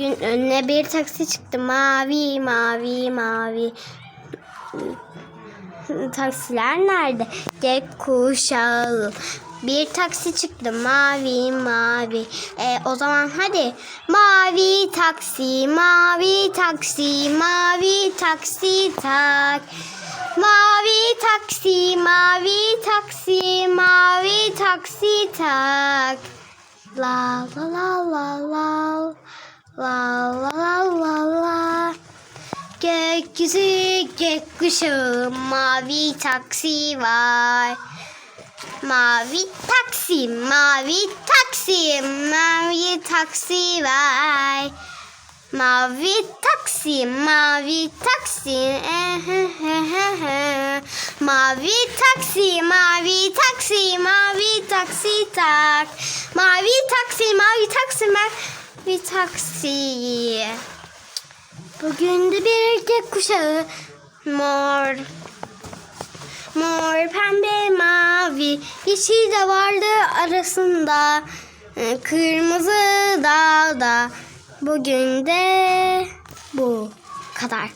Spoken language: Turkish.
Bugün önüne bir taksi çıktı. Mavi, mavi, mavi. Taksiler nerede? Gökkuşağı. Bir taksi çıktı mavi mavi. E, o zaman hadi. Mavi taksi, mavi taksi, mavi taksi tak. Mavi taksi, mavi taksi, mavi taksi tak. La la la la. La Gökyüzü gökkuşağı mavi taksi var. Mavi taksi, mavi taksi, mavi taksi var. Mavi taksi, mavi taksi, mavi taksi, mavi taksi, mavi taksi tak. Mavi taksi, mavi taksi, mavi taksi. Bugün de bir gökkuşağı mor. Mor, pembe, mavi, yeşil de vardı arasında. Ee, Kırmızı dağda. Bugün de bu kadar.